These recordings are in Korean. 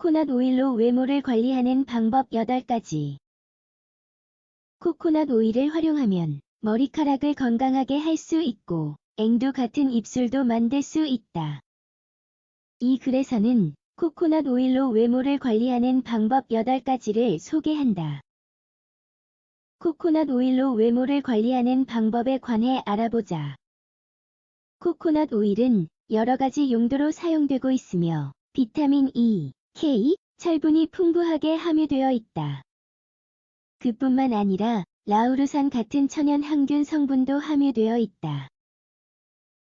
코코넛 오일로 외모를 관리하는 방법 8가지. 코코넛 오일을 활용하면 머리카락을 건강하게 할 수 있고 앵두 같은 입술도 만들 수 있다. 이 글에서는 코코넛 오일로 외모를 관리하는 방법 8가지를 소개한다. 코코넛 오일로 외모를 관리하는 방법에 관해 알아보자. 코코넛 오일은 여러 가지 용도로 사용되고 있으며 비타민 E, K, 철분이 풍부하게 함유되어 있다. 그뿐만 아니라 라우르산 같은 천연 항균 성분도 함유되어 있다.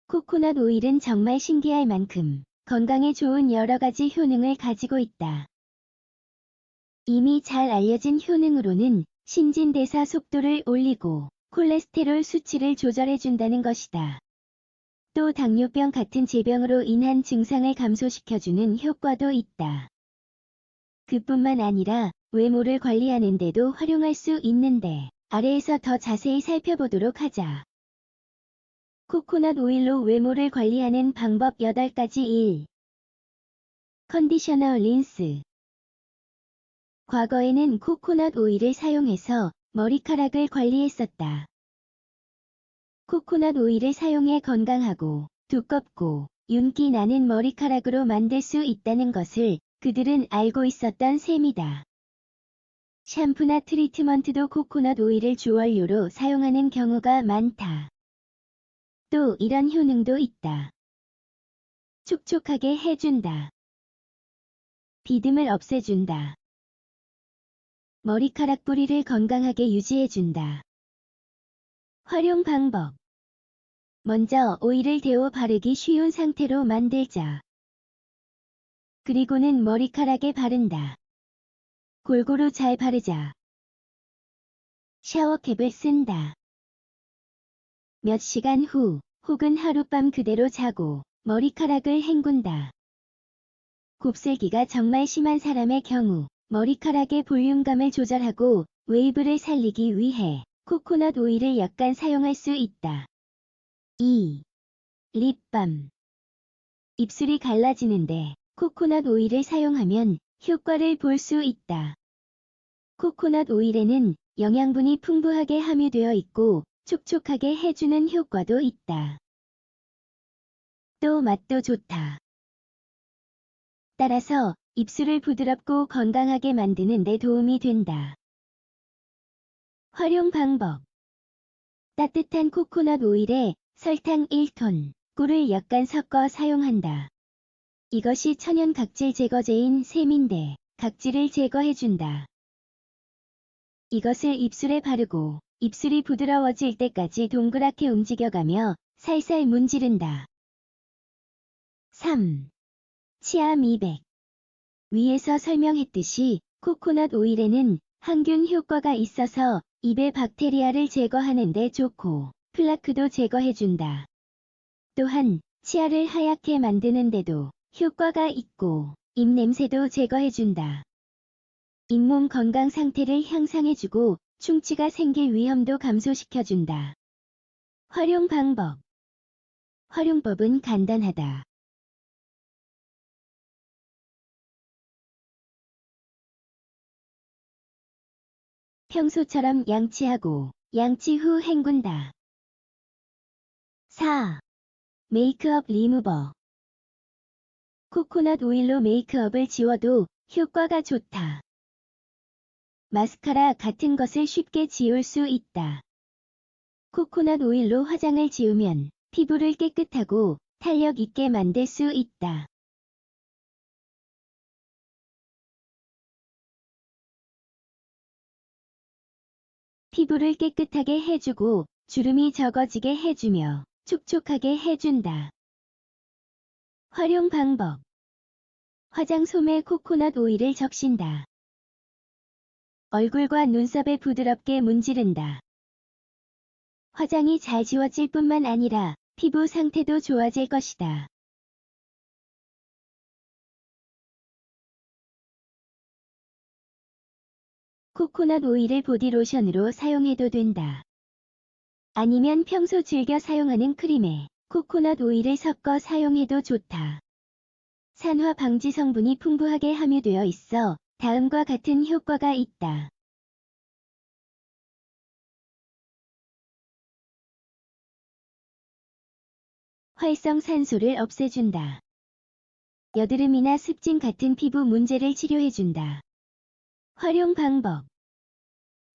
코코넛 오일은 정말 신기할 만큼 건강에 좋은 여러 가지 효능을 가지고 있다. 이미 잘 알려진 효능으로는 신진대사 속도를 올리고 콜레스테롤 수치를 조절해준다는 것이다. 또 당뇨병 같은 질병으로 인한 증상을 감소시켜주는 효과도 있다. 그뿐만 아니라 외모를 관리하는 데도 활용할 수 있는데 아래에서 더 자세히 살펴보도록 하자. 코코넛 오일로 외모를 관리하는 방법 8가지 1. 컨디셔너 린스 과거에는 코코넛 오일을 사용해서 머리카락을 관리했었다. 코코넛 오일을 사용해 건강하고 두껍고 윤기 나는 머리카락으로 만들 수 있다는 것을 그들은 알고 있었던 셈이다. 샴푸나 트리트먼트도 코코넛 오일을 주원료로 사용하는 경우가 많다. 또 이런 효능도 있다. 촉촉하게 해준다. 비듬을 없애준다. 머리카락 뿌리를 건강하게 유지해준다. 활용 방법 먼저 오일을 데워 바르기 쉬운 상태로 만들자. 그리고는 머리카락에 바른다. 골고루 잘 바르자. 샤워캡을 쓴다. 몇 시간 후 혹은 하룻밤 그대로 자고 머리카락을 헹군다. 곱슬기가 정말 심한 사람의 경우 머리카락의 볼륨감을 조절하고 웨이브를 살리기 위해 코코넛 오일을 약간 사용할 수 있다. 2. 립밤 입술이 갈라지는데 코코넛 오일을 사용하면 효과를 볼 수 있다. 코코넛 오일에는 영양분이 풍부하게 함유되어 있고 촉촉하게 해주는 효과도 있다. 또 맛도 좋다. 따라서 입술을 부드럽고 건강하게 만드는 데 도움이 된다. 활용 방법 따뜻한 코코넛 오일에 설탕 1톤, 꿀을 약간 섞어 사용한다. 이것이 천연 각질 제거제인 셈인데 각질을 제거해준다. 이것을 입술에 바르고 입술이 부드러워질 때까지 동그랗게 움직여가며 살살 문지른다. 3. 치아 미백 위에서 설명했듯이 코코넛 오일에는 항균 효과가 있어서 입의 박테리아를 제거하는 데 좋고 플라크도 제거해준다. 또한 치아를 하얗게 만드는 데도 효과가 있고 입냄새도 제거해준다. 잇몸 건강 상태를 향상해주고 충치가 생길 위험도 감소시켜준다. 활용 방법 활용법은 간단하다. 평소처럼 양치하고 양치 후 헹군다. 4. 메이크업 리무버 코코넛 오일로 메이크업을 지워도 효과가 좋다. 마스카라 같은 것을 쉽게 지울 수 있다. 코코넛 오일로 화장을 지우면 피부를 깨끗하고 탄력 있게 만들 수 있다. 피부를 깨끗하게 해주고 주름이 적어지게 해주며 촉촉하게 해준다. 활용 방법 화장솜에 코코넛 오일을 적신다. 얼굴과 눈썹에 부드럽게 문지른다. 화장이 잘 지워질 뿐만 아니라 피부 상태도 좋아질 것이다. 코코넛 오일을 보디로션으로 사용해도 된다. 아니면 평소 즐겨 사용하는 크림에 코코넛 오일을 섞어 사용해도 좋다. 산화 방지 성분이 풍부하게 함유되어 있어 다음과 같은 효과가 있다. 활성산소를 없애준다. 여드름이나 습진 같은 피부 문제를 치료해준다. 활용 방법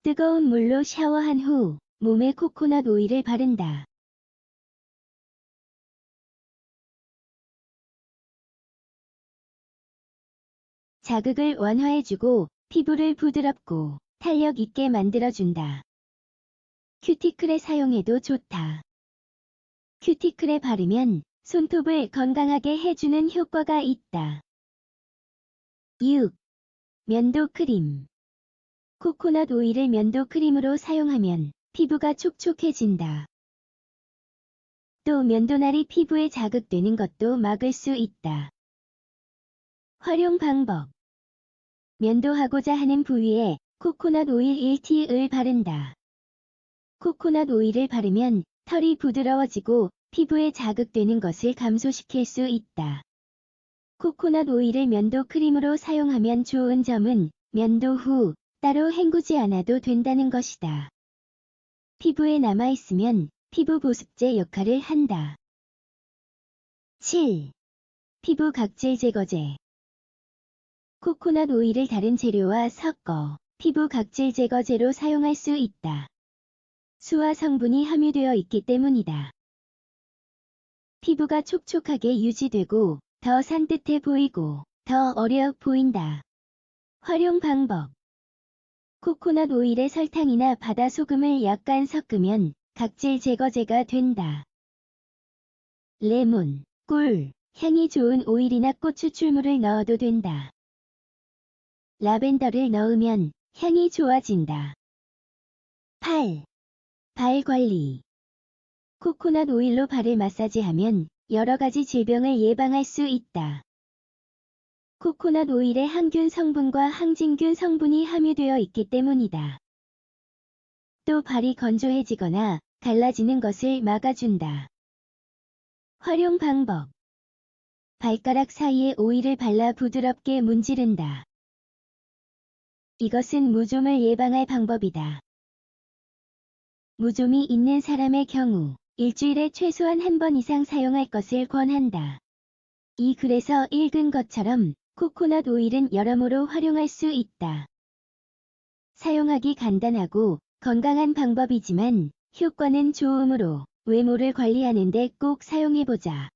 뜨거운 물로 샤워한 후 몸에 코코넛 오일을 바른다. 자극을 완화해주고 피부를 부드럽고 탄력 있게 만들어준다. 큐티클에 사용해도 좋다. 큐티클에 바르면 손톱을 건강하게 해주는 효과가 있다. 6. 면도 크림 코코넛 오일을 면도 크림으로 사용하면 피부가 촉촉해진다. 또 면도날이 피부에 자극되는 것도 막을 수 있다. 활용 방법 면도하고자 하는 부위에 코코넛 오일 1T을 바른다. 코코넛 오일을 바르면 털이 부드러워지고 피부에 자극되는 것을 감소시킬 수 있다. 코코넛 오일을 면도 크림으로 사용하면 좋은 점은 면도 후 따로 헹구지 않아도 된다는 것이다. 피부에 남아있으면 피부 보습제 역할을 한다. 7. 피부 각질 제거제 코코넛 오일을 다른 재료와 섞어 피부 각질 제거제로 사용할 수 있다. 수화 성분이 함유되어 있기 때문이다. 피부가 촉촉하게 유지되고 더 산뜻해 보이고 더 어려 보인다. 활용 방법 코코넛 오일에 설탕이나 바다 소금을 약간 섞으면 각질 제거제가 된다. 레몬, 꿀, 향이 좋은 오일이나 고추 출물을 넣어도 된다. 라벤더를 넣으면 향이 좋아진다. 8. 발 관리 코코넛 오일로 발을 마사지하면 여러 가지 질병을 예방할 수 있다. 코코넛 오일에 항균 성분과 항진균 성분이 함유되어 있기 때문이다. 또 발이 건조해지거나 갈라지는 것을 막아준다. 활용 방법 발가락 사이에 오일을 발라 부드럽게 문지른다. 이것은 무좀을 예방할 방법이다. 무좀이 있는 사람의 경우 일주일에 최소한 한 번 이상 사용할 것을 권한다. 이 글에서 읽은 것처럼 코코넛 오일은 여러모로 활용할 수 있다. 사용하기 간단하고 건강한 방법이지만 효과는 좋으므로 외모를 관리하는데 꼭 사용해보자.